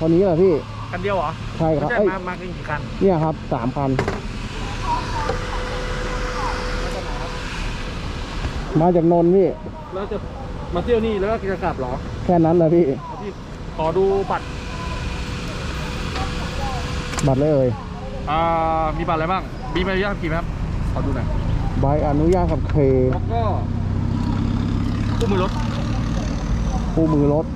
เท่านี้แหละพี่ คันเดียวเหรอใช่คไม่รับใช่เอ้ยมามากันกี่คันเนี่ยครับสามคัน มาจากนนท์พี่ แล้วจะมาเที่ยวนี่แล้วก็จะกลับเหรอแค่นั้นแหละพี่แล้วพี่ขอดูบัตรบัตรเลยเอ่ยอ่ามีบัตรอะไรบ้างมีใบอนุญาตขี่ไหมครับขอดูหน่อยใบอนุญาตขับเค แล้วก็คู่มือรถคู่มือรถ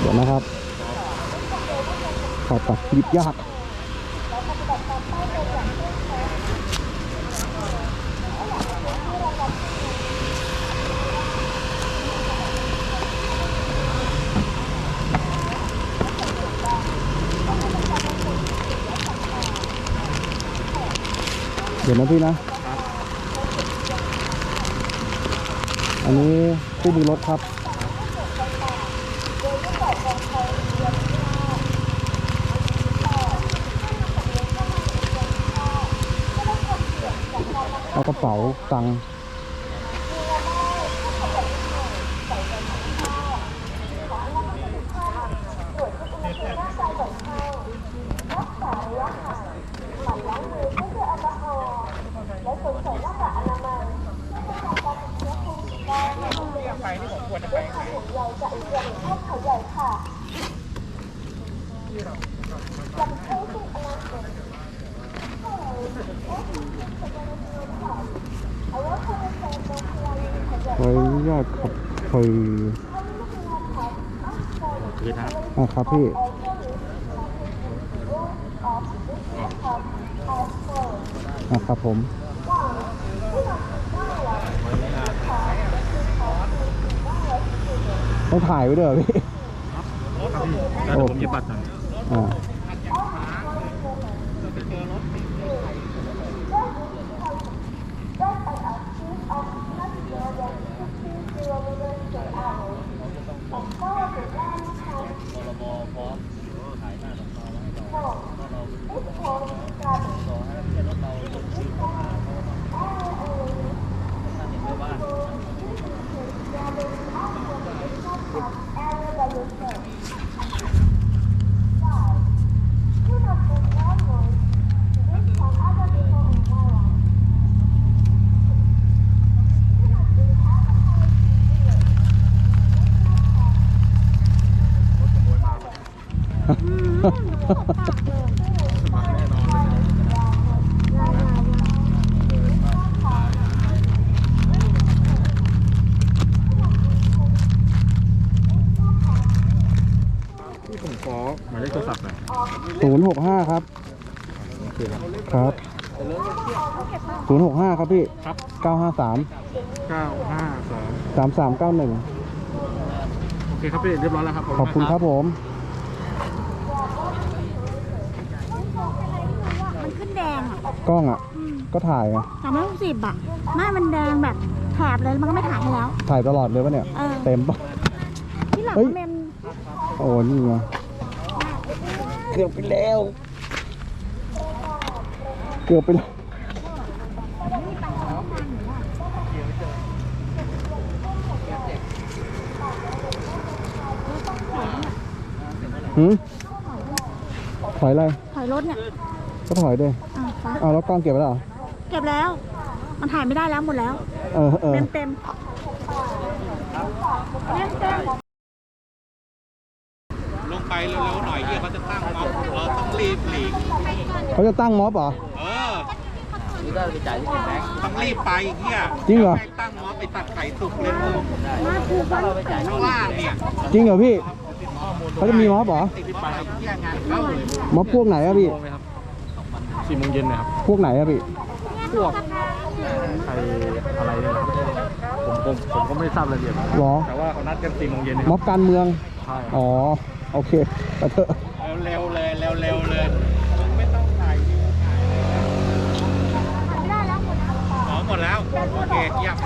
เดี๋ยวนะครับขอตัดคลิปยากเดี๋ยวนะพี่นะ อันนี้คู่มือรถครับ เอากระเป๋าตังค์ ขออนุญาตขับเคยคือนะอะครับพี่อะครับผมต้องถ่ายไว้ด้วยเหรอพี่แล้วเดี๋ยวผมยิบบัตรหน่อยอ่า after hours. พี่ผมขอหมายเลขโทรศัพท์หน่อยศูนย์หกห้าครับโอเคครับครับศูนย์หกห้าครับพี่ครับเก้าห้าสามเก้าห้าสองสามสามเก้าหนึ่งโอเคครับพี่เรียบร้อยแล้วครับขอบคุณครับผม มันขึ้นแดงอะ กล้องอะ ก็ถ่ายอะสามร้อยหกสิบอะไม่มันแดงแบบแถบเลยมันก็ไม่ถ่ายให้แล้ว ถ่ายตลอดเลยปะเนี่ย เออ เต็มปะ ที่หลังเฮ้ย เมมโอ้นี่ไงเกือบไปแล้ว เกือบไปแล้วหืมถอยอะไรถอยรถเนี่ยก็ถอยดิอะไป อ้าวแล้วกล้องเก็บไปแล้วเหรอเก็บแล้ว มันถ่ายไม่ได้แล้วหมดแล้ว เออเออ เต็มเต็มเต็มเต็มลงไปเร็วๆหน่อยเฮียเขาจะตั้งม็อบเราต้องรีบหลีก เขาจะตั้งม็อบเหรอ เออต้องรีบไปเฮียจริงเหรอไม่ตั้งม็อบไปตัดไข่สุกเลยมึงมาถูกวันข้างล่างเนี่ยจริงเหรอพี่ เขาจะมีม็อบเหรอ ติดไปเฮียงานเข้าเลยม็อบพวกไหนอะพี่ โมงไหมครับ สี่โมงเย็นนะครับ พวกไหนอะพี่พวกใครอะไรเนี่ยผมผมผมก็ไม่ทราบรายละเอียดหรอแต่ว่าเขานัดกันสี่โมงเย็นนะคม็รัอบการเมือง ใช่ครับอ๋อ โอเคไปเถอะเร็วๆเลย เร็วๆเลยมึงไม่ต้องถ่ายวิวถ่ายอะไรไม่ได้แล้วหมดแล้วอ๋อหมดแล้ว โอเคเยี่ยม